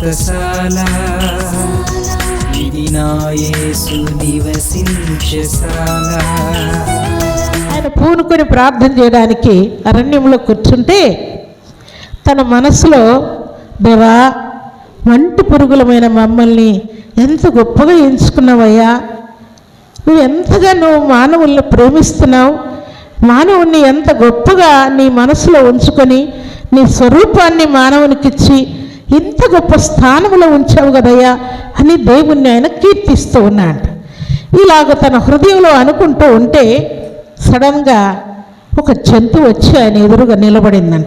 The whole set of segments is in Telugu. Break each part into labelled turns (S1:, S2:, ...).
S1: వ్రతశాల ఇది నాయసు నివసించశాల
S2: ఆయన పూనుకొని ప్రార్థన చేయడానికి అరణ్యంలో కూర్చుంటే తన మనసులో దేవా వంటి పురుగులమైన మమ్మల్ని ఎంత గొప్పగా ఎంచుకున్నావయ్యా? నువ్వు ఎంతగా నువ్వు మానవుల్ని ప్రేమిస్తున్నావు? మానవుణ్ణి ఎంత గొప్పగా నీ మనసులో ఉంచుకొని నీ స్వరూపాన్ని మానవునికిచ్చి ఇంత గొప్ప స్థానంలో ఉంచావు కదయ్యా అని దేవుణ్ణి ఆయన కీర్తిస్తూ ఉన్నాడు ఇలాగ తన హృదయంలో అనుకుంటూ ఉంటే సడన్గా ఒక జంతువు వచ్చి ఆయన ఎదురుగా నిలబడిందంట.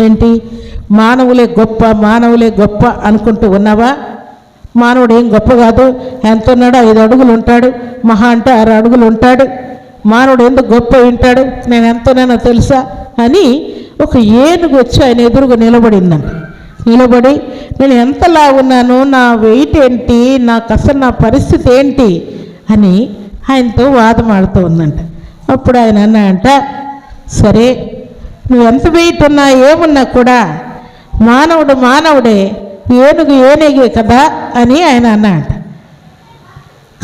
S2: ఏంటి? మానవులే గొప్ప మానవులే గొప్ప అనుకుంటూ ఉన్నావా? మానవుడు ఏం గొప్ప కాదు. ఎంత ఉన్నాడో ఐదు అడుగులు ఉంటాడు. మహా అంటే ఆరు అడుగులు ఉంటాడు. మానవుడు ఎందుకు గొప్ప ఉంటాడు? నేను ఎంతనైనా తెలుసా? అని ఒక ఏనుగు వచ్చి ఆయన ఎదురుగా నిలబడిందంట. నిలబడి నేను ఎంతలా ఉన్నాను నా వెయిట్ ఏంటి నాకు అసలు నా పరిస్థితి ఏంటి? అని ఆయనతో వాదమాడుతూ ఉందంట. అప్పుడు ఆయన అన్నాయంట సరే నువ్వు ఎంత వెయిట్ ఉన్నా ఏమున్నా కూడా మానవుడు మానవుడే ఏనుగు ఏనుగే కదా? అని ఆయన అన్నాడు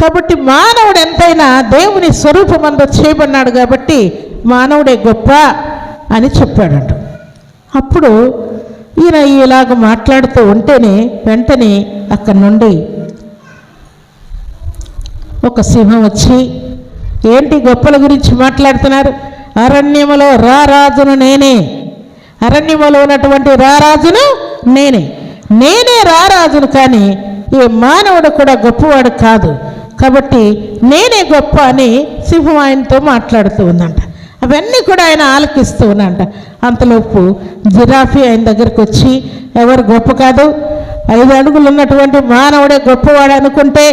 S2: కాబట్టి మానవుడు ఎంతైనా దేవుని స్వరూపం స్వరూపమందు చేయబడినాడు కాబట్టి మానవుడే గొప్ప అని చెప్పాడంట. అప్పుడు ఈయన ఇలాగ మాట్లాడుతూ ఉంటేనే వెంటనే అక్కడి నుండి ఒక సింహం వచ్చి ఏంటి గొప్పల గురించి మాట్లాడుతున్నారు? అరణ్యములో రారాజును నేనే. అరణ్యములో ఉన్నటువంటి రారాజును నేనే. నేనే రారాజును కానీ ఏ మానవుడు కూడా గొప్పవాడు కాదు. కాబట్టి నేనే గొప్ప అని సింహం ఆయనతో మాట్లాడుతూ ఉందంట. అవన్నీ కూడా ఆయన ఆలకిస్తూ ఉన్నంట అంతలోపు జిరాఫీ ఆయన దగ్గరకు వచ్చి ఎవరు గొప్ప కాదు ఐదు అడుగులు ఉన్నటువంటి మానవుడే గొప్పవాడు అనుకుంటే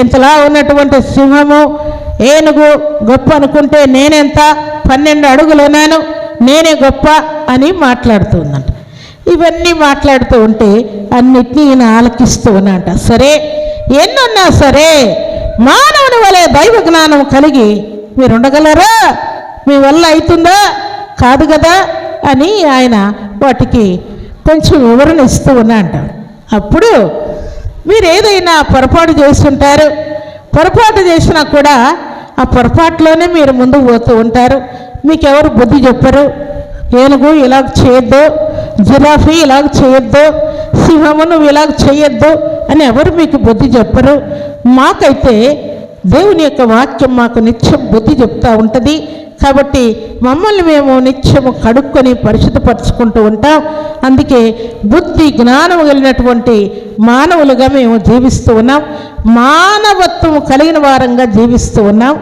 S2: ఇంతలా ఉన్నటువంటి సింహము ఏనుగు గొప్ప అనుకుంటే నేనెంత? పన్నెండు అడుగులు ఉన్నాను నేనే గొప్ప అని మాట్లాడుతూ ఉందంట. ఇవన్నీ మాట్లాడుతూ ఉంటే అన్నిటినీ ఈయన ఆలకిస్తూ ఉన్నంట సరే ఎన్నున్నా సరే మానవుని వలె దైవ జ్ఞానం కలిగి మీరు ఉండగలరా మీ వల్ల అవుతుందా కాదు కదా అని ఆయన వాటికి కొంచెం వివరణ ఇస్తూ ఉన్నా అంట అప్పుడు మీరు ఏదైనా పొరపాటు చేస్తుంటారు. పొరపాటు చేసినా కూడా ఆ పొరపాటులోనే మీరు ముందుకు పోతూ ఉంటారు. మీకు ఎవరు బుద్ధి చెప్పరు. ఏనుగు ఇలాగ చేయొద్దు. జిరాఫీ ఇలాగ చేయొద్దు. సింహము నువ్వు ఇలాగ చేయొద్దు అని ఎవరు మీకు బుద్ధి చెప్పరు. మాకైతే దేవుని యొక్క వాక్యం మాకు నిత్యం బుద్ధి చెప్తూ ఉంటుంది. కాబట్టి మమ్మల్ని మేము నిత్యము కడుక్కొని పరిశుద్ధపరచుకుంటూ ఉంటాం. అందుకే బుద్ధి జ్ఞానం కలిగినటువంటి మానవులుగా మేము జీవిస్తూ ఉన్నాం. మానవత్వం కలిగిన వారంగా జీవిస్తూ ఉన్నాం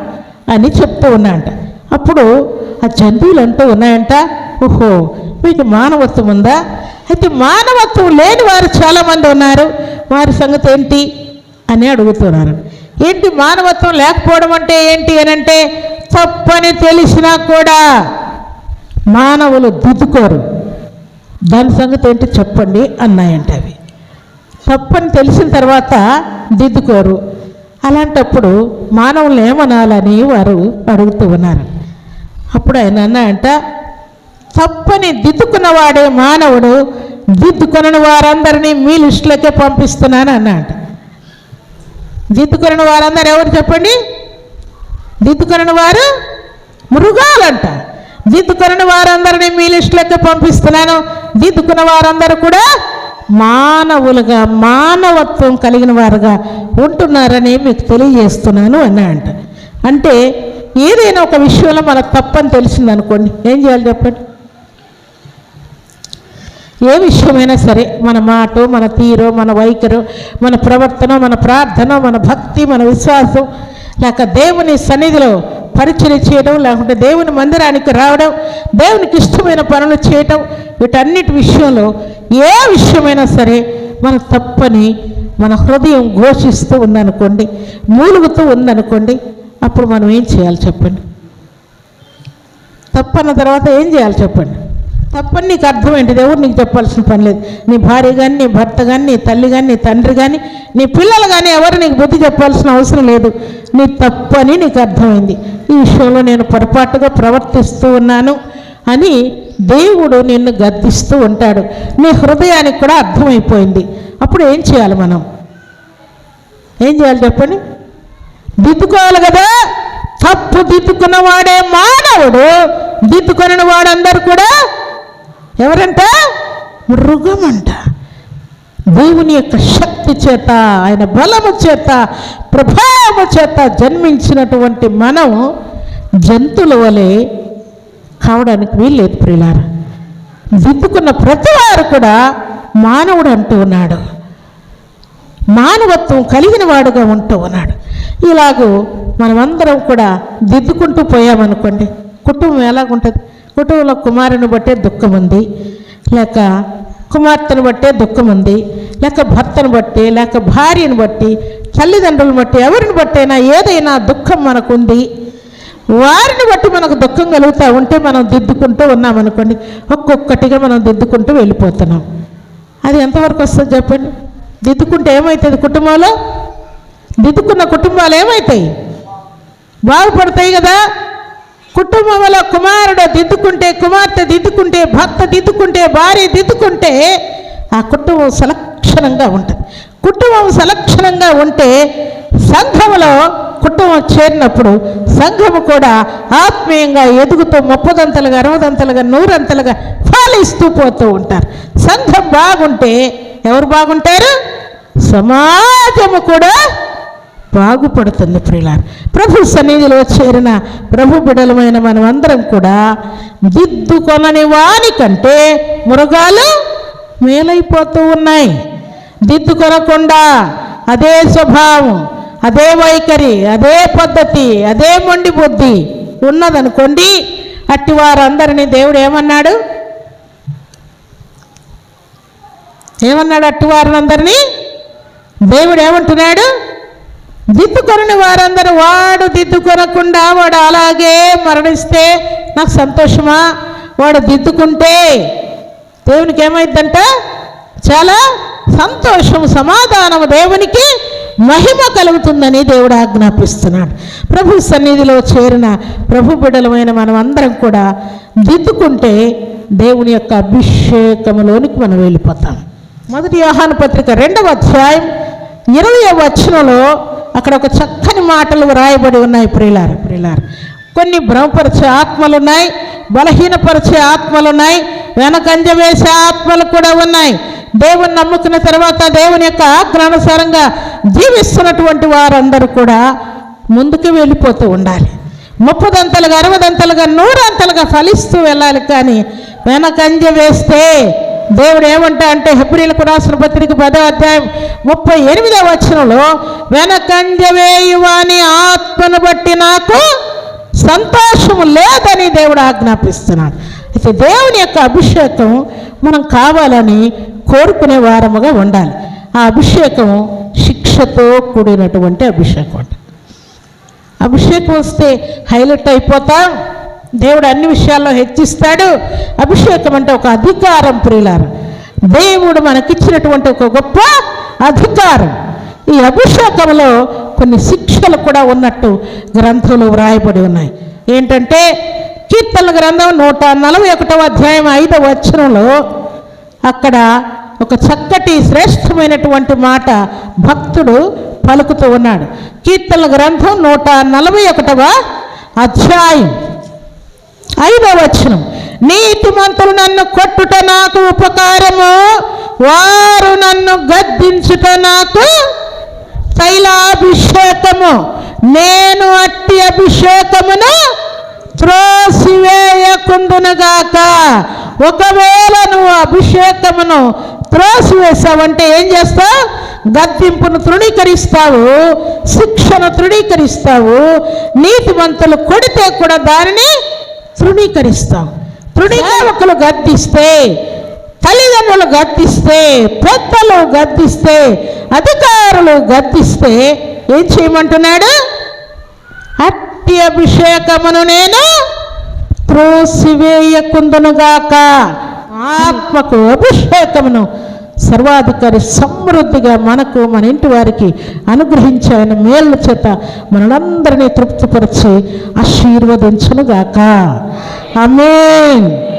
S2: అని చెప్తూ ఉన్నాంట. అప్పుడు ఆ జంతువులు అంటూ ఉన్నాయంట ఓహో మీకు మానవత్వం ఉందా? అయితే మానవత్వం లేని వారు చాలామంది ఉన్నారు. వారి సంగతి ఏంటి? అని అడుగుతున్నారు. ఏంటి మానవత్వం లేకపోవడం అంటే ఏంటి అని అంటే తప్పని తెలిసినా కూడా మానవులు దిద్దుకోరు దాని సంగతి ఏంటి చెప్పండి అన్నాయంట అవి. తప్పని తెలిసిన తర్వాత దిద్దుకోరు. అలాంటప్పుడు మానవులను ఏమనాలని వారు అడుగుతూ ఉన్నారు. అప్పుడు ఆయన అన్నాయంట తప్పని దిద్దుకున్నవాడే మానవుడు దిద్దుకున్న వారందరినీ మీ లిస్టులకే పంపిస్తున్నాను అన్నాడు దిద్దుకొనని వారందరూ ఎవరు చెప్పండి? దిద్దుకున్న వారు మృగాలంట. దిద్దుకున్న వారందరినీ మీ లిస్టులకే పంపిస్తున్నాను. దిద్దుకున్న వారందరూ కూడా మానవులుగా మానవత్వం కలిగిన వారుగా ఉంటున్నారని మీకు తెలియజేస్తున్నాను అన్నాడంట అంటే. ఏదైనా ఒక విషయంలో మనకు తప్పని తెలిసిందనుకోండి ఏం చేయాలి చెప్పండి? ఏ విషయమైనా సరే మన మాట మన తీరు మన వైఖరు మన ప్రవర్తన మన ప్రార్థన మన భక్తి మన విశ్వాసం లేక దేవుని సన్నిధిలో పరిచయం చేయడం లేకుంటే దేవుని మందిరానికి రావడం దేవునికి ఇష్టమైన పనులు చేయటం వీటన్నిటి విషయంలో ఏ విషయమైనా సరే మన తప్పని మన హృదయం ఘోషిస్తూ ఉందనుకోండి మూలుగుతూ ఉందనుకోండి అప్పుడు మనం ఏం చేయాలి చెప్పండి? తప్పన్న తర్వాత ఏం చేయాలి చెప్పండి? తప్పని నీకు అర్థం ఎవరు నీకు చెప్పాల్సిన పని లేదు. నీ భార్య కానీ నీ భర్త కానీ నీ తల్లి కానీ నీ తండ్రి కానీ నీ పిల్లలు కానీ ఎవరు నీకు బుద్ధి చెప్పాల్సిన అవసరం లేదు. నీ తప్పని నీకు అర్థమైంది. ఈ విషయంలో నేను పొరపాటుగా ప్రవర్తిస్తూ ఉన్నాను అని దేవుడు నిన్ను గద్దిస్తూ ఉంటాడు. నీ హృదయానికి కూడా అర్థమైపోయింది. అప్పుడు ఏం చేయాలి మనం? ఏం చేయాలి చెప్పండి? దిద్దుకోవాలి కదా. తప్పు దిద్దుకున్న వాడే మానవుడు. దిద్దుకొనిన వాడందరూ కూడా ఎవరంట? మృగమంట. దేవుని యొక్క శక్తి చేత ఆయన బలము చేత ప్రభావము చేత జన్మించినటువంటి మనం జంతువుల వలె కావడానికి వీల్లేదు ప్రియులారా. దిద్దుకున్న ప్రతివారు కూడా మానవుడు అంటూ ఉన్నాడు. మానవత్వం కలిగిన వాడుగా ఉంటూ ఉన్నాడు. ఇలాగూ మనమందరం కూడా దిద్దుకుంటూ పోయామనుకోండి కుటుంబం ఎలాగుంటుంది? కుటుంబంలో కుమారుని బట్టే దుఃఖం ఉంది లేక కుమార్తెను బట్టే దుఃఖం ఉంది లేక భర్తను బట్టి లేక భార్యను బట్టి తల్లిదండ్రులను బట్టి ఎవరిని బట్టైనా ఏదైనా దుఃఖం మనకుంది. వారిని బట్టి మనకు దుఃఖం కలుగుతూ ఉంటే మనం దిద్దుకుంటూ ఉన్నామనుకోండి ఒక్కొక్కటిగా మనం దిద్దుకుంటూ వెళ్ళిపోతున్నాం. అది ఎంతవరకు వస్తుంది చెప్పండి? దిద్దుకుంటే ఏమవుతుంది కుటుంబంలో? దిద్దుకున్న కుటుంబాలు ఏమవుతాయి బాగుపడతాయి కదా? కుటుంబంలో కుమారుడు దిద్దుకుంటే కుమార్తె దిద్దుకుంటే భర్త దిద్దుకుంటే భార్య దిద్దుకుంటే ఆ కుటుంబం సలక్షణంగా ఉంటుంది. కుటుంబం సలక్షణంగా ఉంటే సంఘములో కుటుంబం చేరినప్పుడు సంఘము కూడా ఆత్మీయంగా ఎదుగుతూ ముప్పదంతలుగా అరవదంతలుగా నూరంతలుగా ఫలిస్తూ పోతూ ఉంటారు. సంఘం బాగుంటే ఎవరు బాగుంటారు? సమాజము కూడా బాగుపడుతుంది ప్రియులారు ప్రభు సన్నిధిలో చేరిన ప్రభు బిడలమైన మనం అందరం కూడా దిద్దుకొనని వాని కంటే మృగాలు మేలైపోతూ ఉన్నాయి. దిద్దుకొనకుండా అదే స్వభావం అదే వైఖరి అదే పద్ధతి అదే మొండి బుద్ధి ఉన్నదనుకోండి అట్టి వారందరినీ దేవుడు ఏమన్నాడు? ఏమన్నాడు అట్టి వారినందరినీ? దేవుడు ఏమంటున్నాడు? దిద్దుకొనని వారందరూ వాడు దిద్దుకొనకుండా వాడు అలాగే మరణిస్తే నాకు సంతోషమా? వాడు దిద్దుకుంటే దేవునికి ఏమైందంట? చాలా సంతోషం సమాధానము దేవునికి మహిమ కలుగుతుందని దేవుడు ఆజ్ఞాపిస్తున్నాడు. ప్రభు సన్నిధిలో చేరిన ప్రభు బిడలమైన మనం అందరం కూడా దిద్దుకుంటే దేవుని యొక్క అభిషేకములోనికి మనం వెళ్ళిపోతాం. మొదటి యోహాను పత్రిక రెండవ అధ్యాయం ఇరవై వచనంలో అక్కడ ఒక చక్కని మాటలు వ్రాయబడి ఉన్నాయి ప్రియులారు ప్రియులారు. కొన్ని భ్రమపరిచే ఆత్మలు ఉన్నాయి బలహీనపరిచే ఆత్మలు ఉన్నాయి వెనకంజ వేసే ఆత్మలు కూడా ఉన్నాయి. దేవుని నమ్ముకున్న తర్వాత దేవుని యొక్క ఆజ్ఞానుసారంగా జీవిస్తున్నటువంటి వారందరూ కూడా ముందుకు వెళ్ళిపోతూ ఉండాలి. ముప్పదంతలుగా అరవదంతలుగా నూరంతలుగా ఫలిస్తూ వెళ్ళాలి కానీ వెనకంజ వేస్తే దేవుడు ఏమంటా అంటే హెబ్రిలకు రాసిన పత్రిక పదో అధ్యాయం ముప్పై ఎనిమిదవ వచనంలో వెనకంజ వేయువాని ఆత్మను బట్టి నాకు సంతోషము లేదని దేవుడు ఆజ్ఞాపిస్తున్నాడు. అయితే దేవుని యొక్క అభిషేకం మనం కావాలని కోరుకునే వారముగా ఉండాలి. ఆ అభిషేకం శిక్షతో కూడినటువంటి అభిషేకం అంట. అభిషేకం వస్తే హైలైట్ అయిపోతాం. దేవుడు అన్ని విషయాల్లో హెచ్చిస్తాడు. అభిషేకం అంటే ఒక అధికారం ప్రియులారు. దేవుడు మనకిచ్చినటువంటి ఒక గొప్ప అధికారం. ఈ అభిషేకంలో కొన్ని శిక్షలు కూడా ఉన్నట్టు గ్రంథంలో వ్రాయబడి ఉన్నాయి. ఏంటంటే కీర్తన గ్రంథం నూట నలభై ఒకటవ అధ్యాయం ఐదవ వచనంలో అక్కడ ఒక చక్కటి శ్రేష్టమైనటువంటి మాట భక్తుడు పలుకుతూ ఉన్నాడు. కీర్తన గ్రంథం నూట నలభై ఒకటవ అధ్యాయం. ఐదవ వచనం నీతిమంతులు నన్ను కొట్టుట నాకు ఉపకారము వారు నన్ను గద్దించుట నాకు తైలాభిషేకము. నేను అట్టి అభిషేకమును త్రోసివేయకుందునుగాక ఒకవేళ నువ్వు అభిషేకమును త్రోసివేసావంటే ఏం చేస్తావు? గద్దింపును తృణీకరిస్తావు శిక్షను తృణీకరిస్తావు. నీతిమంతులు కొడితే కూడా దానిని తృణీకరిస్తాం. తృణీకరకులు గర్దిస్తే తల్లిదండ్రులు గర్దిస్తే పెద్దలు గర్దిస్తే అధికారులు గర్దిస్తే ఏం చేయమంటున్నాడు? అట్టి అభిషేకమును నేను త్రోసివేయకుందునుగాక ఆత్మకు అభిషేకమును సర్వాధికారి సమృద్ధిగా మనకు మన ఇంటి వారికి అనుగ్రహించి ఆయన మేళ్ళ చేత మనందరినీ తృప్తిపరిచి ఆశీర్వదించునుగాక. ఆమేన్.